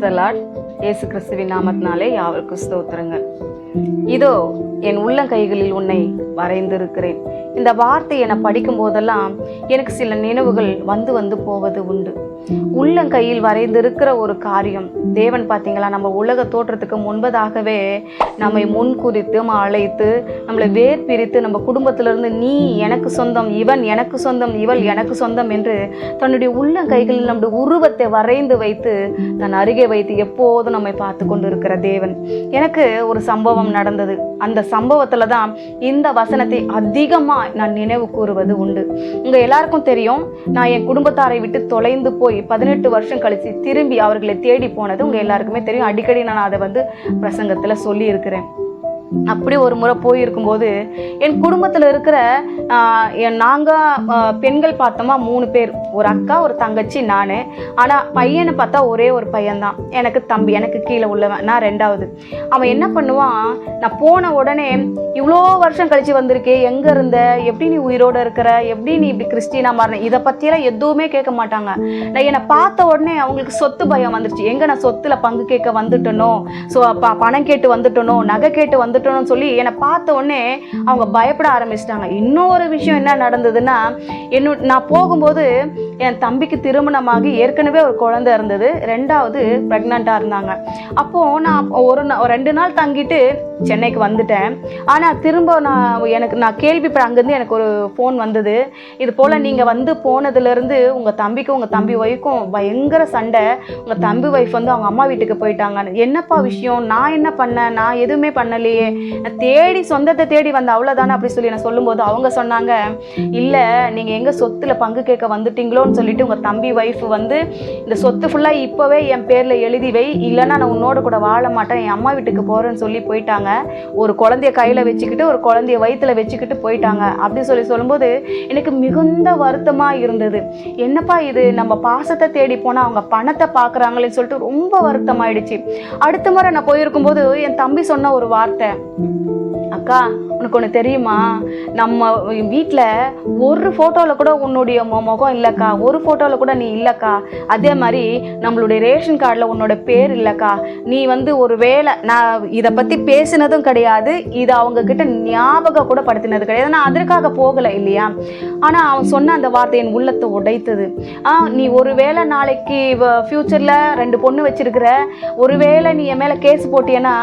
தலார்ட் ஏசு கிறிஸ்துவின் நாமத்தினாலே யாவருக்கும் ஸ்தோத்திரங்கள். இதோ என் உள்ளங்கைகளில் உன்னை வரைந்திருக்கிறேன். இந்த வார்த்தை என படிக்கும் போதெல்லாம் எனக்கு சில நினைவுகள் வந்து வந்து போவது உண்டு. உள்ளங்கையில் வரைந்திருக்கிற ஒரு காரியம். தேவன் பார்த்தீங்களா நம்ம உலக தோற்றத்துக்கு முன்பதாகவே நம்மை முன் குறித்து அழைத்து நம்மளை வேர் பிரித்து நம்ம குடும்பத்திலிருந்து நீ எனக்கு சொந்தம் இவன் எனக்கு சொந்தம் இவள் எனக்கு சொந்தம் என்று தன்னுடைய உள்ளங்கைகளில் நம்முடைய உருவத்தை வரைந்து வைத்து தன் அருகே வைத்து எப்போதும் நம்மை பார்த்து கொண்டு இருக்கிற தேவன். எனக்கு ஒரு சம்பவம் நடந்தது. அந்த சம்பவத்துல தான் இந்த வசனத்தை அதிகமாக நான் நினைவு கூறுவது உண்டு. உங்க எல்லாருக்கும் தெரியும் நான் என் குடும்பத்தாரை விட்டு தொலைந்து போய் பதினெட்டு வருஷம் கழிச்சு திரும்பி அவர்களை தேடி போனது உங்க எல்லாருக்குமே தெரியும். அடிக்கடி நான் அதை வந்து பிரசங்கத்தில் சொல்லியிருக்கிறேன். அப்படி ஒரு முறை போயிருக்கும்போது என் குடும்பத்தில் இருக்கிற என் நாங்கள் பெண்கள் பார்த்தோமா மூணு பேர். ஒரு அக்கா ஒரு தங்கச்சி நான். ஆனால் பையனை பார்த்தா ஒரே ஒரு பையன்தான். எனக்கு தம்பி எனக்கு கீழே உள்ளவன் நான் ரெண்டாவது. அவன் என்ன பண்ணுவான் நான் போன உடனே இவ்வளோ வருஷம் கழித்து வந்திருக்கே எங்கே இருந்த? எப்படி நீ உயிரோடு இருக்கிற? எப்படி நீ இப்படி கிறிஸ்டினா மாறின? இதை பற்றியெல்லாம் எதுவுமே கேட்க மாட்டாங்க. நான் என்னை பார்த்த உடனே அவங்களுக்கு சொத்து பயம் வந்துருச்சு. எங்கே நான் சொத்தில் பங்கு கேட்க வந்துட்டனோ? ஸோ ப பணம் கேட்டு வந்துட்டனோ? நகை கேட்டு வந்துட்டோம்னு சொல்லி என்னை பார்த்த உடனே அவங்க பயப்பட ஆரம்பிச்சிட்டாங்க. இன்னொரு விஷயம் என்ன நடந்ததுன்னா என்னோட நான் போகும்போது என் தம்பிக்கு திருமணமாகி ஏற்கனவே ஒரு குழந்தை இருந்தது. ரெண்டாவது ப்ரெக்னெண்ட்டாக இருந்தாங்க. அப்போது நான் ஒரு நா- ஒரு ரெண்டு நாள் தங்கிட்டு சென்னைக்கு வந்துட்டேன். ஆனால் திரும்ப நான் எனக்கு நான் கேள்விப்பட அங்கேருந்து எனக்கு ஒரு ஃபோன் வந்தது. இது போல் நீங்கள் வந்து போனதுலேருந்து உங்கள் தம்பிக்கும் உங்கள் தம்பி ஒய்ஃப்க்கும் பயங்கர சண்டை. உங்கள் தம்பி ஒய்ஃப் வந்து அவங்க அம்மா வீட்டுக்கு போயிட்டாங்க என்னப்பா விஷயம்? நான் என்ன பண்ணேன்? நான் எதுவுமே பண்ணலையே. நான் தேடி சொந்தத்தை தேடி வந்த அவ்வளோதானே அப்படி சொல்லி நான் சொல்லும்போது அவங்க சொன்னாங்க இல்லை நீங்கள் எங்கே சொத்தில் பங்கு கேட்க வந்துட்டீங்களோன்னு சொல்லிட்டு உங்கள் தம்பி ஒய்ஃப் வந்து இந்த சொத்து ஃபுல்லாக இப்போவே என் பேரில் எழுதி வை. இல்லைன்னா நான் உன்னோட கூட வாழ மாட்டேன். என் அம்மா வீட்டுக்கு போகிறேன்னு சொல்லி போயிட்டாங்க. ஒரு குழந்தைய கையில் வச்சுக்கிட்டு ஒரு குழந்தைய வயிற்றில் வச்சுக்கிட்டு போயிட்டாங்க. அப்படி சொல்லி சொல்லும்போது எனக்கு மிகுந்த வருத்தமாக இருந்தது. என்னப்பா இது? நம்ம பாசத்தை தேடி போனால் அவங்க பணத்தை பார்க்குறாங்களேன்னு சொல்லிட்டு ரொம்ப வருத்தமாயிடுச்சு. அடுத்த முறை நான் போயிருக்கும்போது என் தம்பி சொன்ன ஒரு வார்த்தை அக்கா உனக்கு ஒன்று தெரியுமா? நம்ம வீட்டில் ஒரு ஃபோட்டோவில் கூட உன்னுடைய முகம் இல்லைக்கா. ஒரு ஃபோட்டோவில் கூட நீ இல்லைக்கா. அதே மாதிரி நம்மளுடைய ரேஷன் கார்டில் உன்னோட பேர் இல்லைக்கா. நீ வந்து ஒரு வேளை நான் இதை பற்றி பேசினதும் கிடையாது. இதை அவங்கக்கிட்ட ஞாபகம் கூட படுத்தினது கிடையாது. நான் அதற்காக போகலை இல்லையா? ஆனால் அவன் சொன்ன அந்த வார்த்தை என் உள்ளத்தை உடைத்தது. ஆ நீ ஒரு வேளை நாளைக்கு ஃப்யூச்சரில் ரெண்டு பொண்ணு வச்சுருக்குற. ஒரு வேளை நீ என் மேலே கேஸ் போட்டியன்னா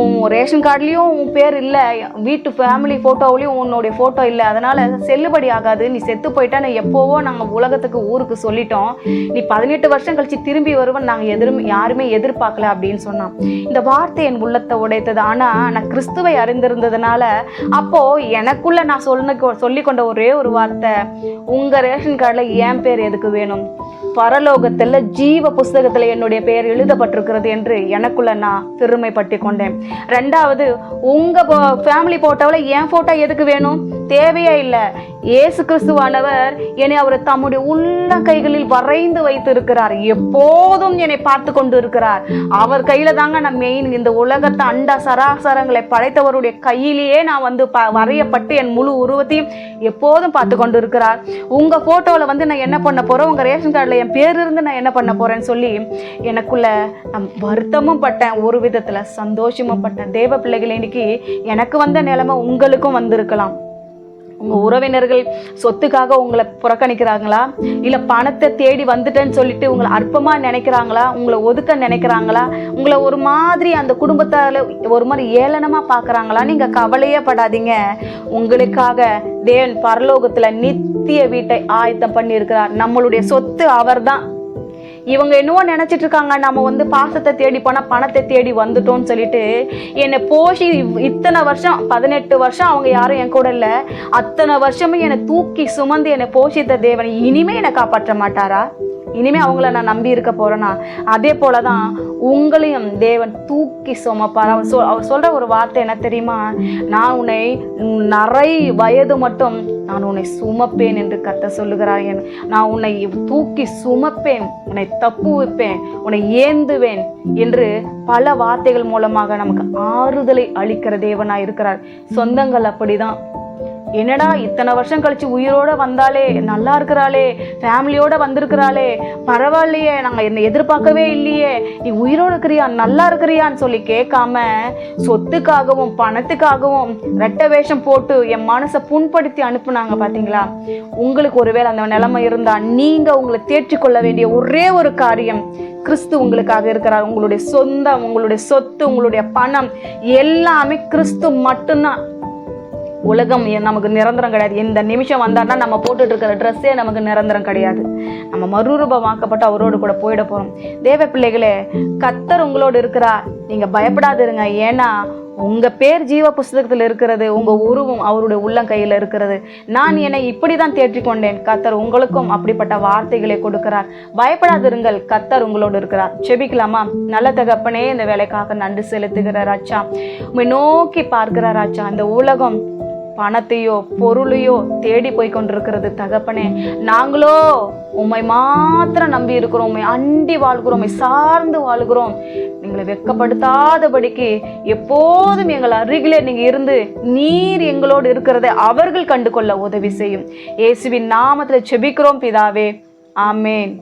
உன் ரேஷன் கார்டுலேயும் உன் பேர் இல்லை. வீட்டு ஃபேமிலி ஃபோட்டோவிலையும் உன்னுடைய ஃபோட்டோ இல்லை. அதனால் செல்லுபடி ஆகாது. நீ செத்து போயிட்டா நான் எப்போவோ நாங்கள் உலகத்துக்கு ஊருக்கு சொல்லிட்டோம். நீ பதினெட்டு வருஷம் கழித்து திரும்பி வருவன் நாங்கள் எதிரும் யாருமே எதிர்பார்க்கல அப்படின்னு சொன்னான். இந்த வார்த்தை என் உள்ளத்தை உடைத்தது. ஆனால் நான் கிறிஸ்துவை அறிந்திருந்ததுனால அப்போது எனக்குள்ளே நான் சொன்ன சொல்லிக்கொண்ட ஒரே ஒரு வார்த்தை உங்கள் ரேஷன் கார்டில் என் பேர் எதுக்கு வேணும்? பரலோகத்தில் ஜீவ புஸ்தகத்தில் என்னுடைய பெயர் எழுதப்பட்டிருக்கிறது என்று எனக்குள்ள நான் பெருமைப்பட்டு கொண்டேன். ரெண்டாவது உங்கள் ஃபேமிலி ஃபோட்டோவில் என் ஃபோட்டோ எதுக்கு வேணும்? தேவையே இல்லை. இயேசு கிறிஸ்துவானவர் என்னை அவர் தம்முடைய உள்ள கைகளில் வரைந்து வைத்து இருக்கிறார் எப்போதும் என்னை பார்த்து கொண்டு இருக்கிறார் அவர் கையில தாங்க நான் மெயின் இந்த உலகத்தை அண்ட சராசரங்களை படைத்தவருடைய கையிலேயே நான் வந்து ப வரையப்பட்டு என் முழு உருவத்தையும் எப்போதும் பார்த்து கொண்டு இருக்கிறார் உங்க போட்டோவில் வந்து நான் என்ன பண்ண போறேன்? உங்க ரேஷன் கார்டில் என் பேர் இருந்து நான் என்ன பண்ண போறேன்னு சொல்லி எனக்குள்ள நான் வருத்தமும் பட்டேன். ஒரு விதத்தில் சந்தோஷமும் பட்டேன். தேவ பிள்ளைகள் இன்னைக்கு எனக்கு வந்த நிலைமை உங்களுக்கும் வந்திருக்கலாம். உங்கள் உறவினர்கள் சொத்துக்காக உங்களை புறக்கணிக்கிறாங்களா? இல்லை பணத்தை தேடி வந்துட்டேன்னு சொல்லிட்டு உங்களை அற்பமாக நினைக்கிறாங்களா? உங்களை ஒதுக்க நினைக்கிறாங்களா? உங்களை ஒரு மாதிரி அந்த குடும்பத்தால் ஒரு மாதிரி ஏளனமாக பார்க்குறாங்களா நீங்கள் கவலையே படாதீங்க. உங்களுக்காக தேவன் பரலோகத்தில் நித்திய வீட்டை ஆயத்தம் பண்ணியிருக்கிறார். நம்மளுடைய சொத்து அவர்தான். இவங்க என்னவோ நினச்சிட்டு இருக்காங்க நம்ம வந்து பாசத்தை தேடி போனால் பணத்தை தேடி வந்துட்டோம்னு சொல்லிட்டு என்னை போஷி இவ்- இத்தனை வருஷம் பதினெட்டு வருஷம் அவங்க யாரும் என் கூட இல்லை. அத்தனை வருஷமும் என்னை தூக்கி சுமந்து என்னை போஷித்த தேவன் இனிமே என்னை காப்பாற்ற மாட்டாரா? இனிமே அவங்கள நான் நம்பி இருக்க போறேன்னா அதே போலதான் உங்களையும் தேவன் தூக்கி சுமப்பார். அவர் சொல் அவர் சொல்ற ஒரு வார்த்தை என்ன தெரியுமா? நான் உன்னை நிறை வயது மட்டும் நான் உன்னை சுமப்பேன் என்று கத்த சொல்லுகிறார். என் நான் உன்னை தூக்கி சுமப்பேன். உன்னை தப்பு வைப்பேன் உன்னை ஏந்துவேன் என்று பல வார்த்தைகள் மூலமாக நமக்கு ஆறுதலை அளிக்கிற தேவனாய் இருக்கிறார் சொந்தங்கள் அப்படிதான். என்னடா இத்தனை வருஷம் கழிச்சு உயிரோட வந்தாலே நல்லா இருக்கிறாளே ஃபேமிலியோட வந்திருக்கிறாளே பரவாயில்லையே நாங்கள் என்ன எதிர்பார்க்கவே இல்லையே நீ உயிரோட இருக்கிறியா நல்லா இருக்கிறியான்னு சொல்லி கேட்காம சொத்துக்காகவும் பணத்துக்காகவும் ரெட்ட வேஷம் போட்டு என் மனசை புண்படுத்தி அனுப்புனாங்க பார்த்தீங்களா உங்களுக்கு ஒருவேளை அந்த நிலைமை இருந்தால் நீங்கள் உங்களை தேற்றிக்கொள்ள வேண்டிய ஒரே ஒரு காரியம் கிறிஸ்து உங்களுக்காக இருக்கிறார். உங்களுடைய சொந்தம் உங்களுடைய சொத்து உங்களுடைய பணம் எல்லாமே கிறிஸ்து மட்டும்தான். உலகம் நமக்கு நிரந்தரம் கிடையாது. இந்த நிமிஷம் வந்தான்னா நம்ம போட்டுட்டு இருக்கிற ட்ரெஸ்ஸே நமக்கு நிரந்தரம் கிடையாது. நம்ம மறுரூபமாக்கப்பட்டு அவரோடு கூட போயிட போகிறோம் தேவ பிள்ளைகளே கத்தர் உங்களோடு இருக்கிறார். நீங்கள் பயப்படாதிருங்க. ஏன்னா உங்கள் பேர் ஜீவ புஸ்தகத்தில் இருக்கிறது உங்கள் உருவம் அவருடைய உள்ளங்கையில் இருக்கிறது. நான் என்னை இப்படி தான் தேற்றிக்கொண்டேன். கத்தர் உங்களுக்கும் அப்படிப்பட்ட வார்த்தைகளை கொடுக்கிறார். பயப்படாதிருங்கள். கத்தர் உங்களோடு இருக்கிறார். செபிக்கலாமா? நல்ல தகப்பனே இந்த வேலைக்காக நன்றி செலுத்துகிறார் ஆச்சா உண்மை நோக்கி பார்க்கிறார் ஆச்சா அந்த உலகம் பணத்தையோ பொருளையோ தேடி போய் கொண்டிருக்கிறது தகப்பனே. நாங்களோ உம்மை மாத்திரம் நம்பி இருக்கிறோம் உம்மை அண்டி வாழ்கிறோம் உம்மை சார்ந்து வாழ்கிறோம். எங்களை வெட்கப்படுத்தாதபடிக்கு எப்போதும் எங்கள் அருகிலே நீங்க இருந்து நீர் எங்களோடு இருக்கிறதை அவர்கள் கண்டு கொள்ள உதவி செய்யும். இயேசுவின் நாமத்தில் செபிக்கிறோம் பிதாவே. ஆமேன்.